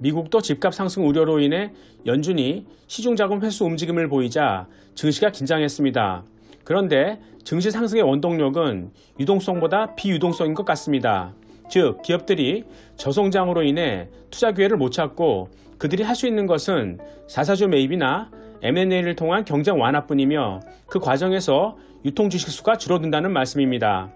미국도 집값 상승 우려로 인해 연준이 시중 자금 회수 움직임을 보이자 증시가 긴장했습니다. 그런데 증시 상승의 원동력은 유동성보다 비유동성인 것 같습니다. 즉, 기업들이 저성장으로 인해 투자 기회를 못 찾고 그들이 할 수 있는 것은 자사주 매입이나 M&A를 통한 경쟁 완화뿐이며 그 과정에서 유통 주식 수가 줄어든다는 말씀입니다.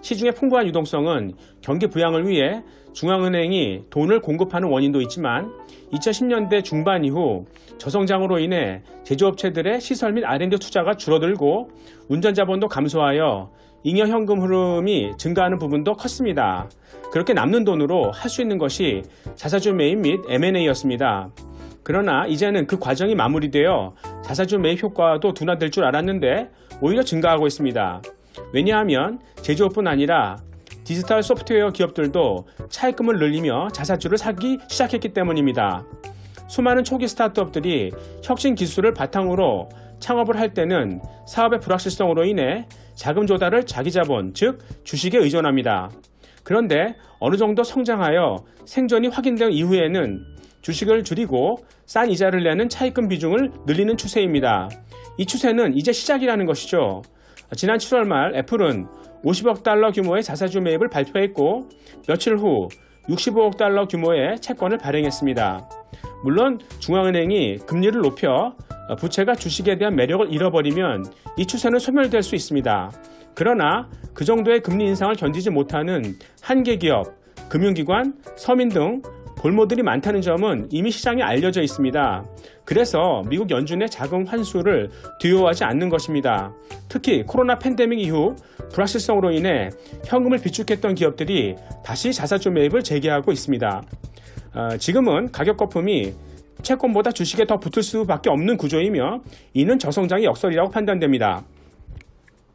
시중의 풍부한 유동성은 경기 부양을 위해 중앙은행이 돈을 공급하는 원인도 있지만 2010년대 중반 이후 저성장으로 인해 제조업체들의 시설 및 R&D 투자가 줄어들고 운전자본도 감소하여 잉여 현금 흐름이 증가하는 부분도 컸습니다. 그렇게 남는 돈으로 할 수 있는 것이 자사주 매입 및 M&A였습니다. 그러나 이제는 그 과정이 마무리되어 자사주 매입 효과도 둔화될 줄 알았는데 오히려 증가하고 있습니다. 왜냐하면 제조업뿐 아니라 디지털 소프트웨어 기업들도 차입금을 늘리며 자사주를 사기 시작했기 때문입니다. 수많은 초기 스타트업들이 혁신 기술을 바탕으로 창업을 할 때는 사업의 불확실성으로 인해 자금 조달을 자기 자본, 즉 주식에 의존합니다. 그런데 어느 정도 성장하여 생존이 확인된 이후에는 주식을 줄이고 싼 이자를 내는 차입금 비중을 늘리는 추세입니다. 이 추세는 이제 시작이라는 것이죠. 지난 7월 말 애플은 50억 달러 규모의 자사주 매입을 발표했고 며칠 후 65억 달러 규모의 채권을 발행했습니다. 물론 중앙은행이 금리를 높여 부채가 주식에 대한 매력을 잃어버리면 이 추세는 소멸될 수 있습니다. 그러나 그 정도의 금리 인상을 견디지 못하는 한계 기업, 금융기관, 서민 등 볼모들이 많다는 점은 이미 시장에 알려져 있습니다. 그래서 미국 연준의 자금 환수를 두려워하지 않는 것입니다. 특히 코로나 팬데믹 이후 불확실성으로 인해 현금을 비축했던 기업들이 다시 자사주 매입을 재개하고 있습니다. 어, 지금은 가격 거품이 채권보다 주식에 더 붙을 수밖에 없는 구조이며 이는 저성장의 역설이라고 판단됩니다.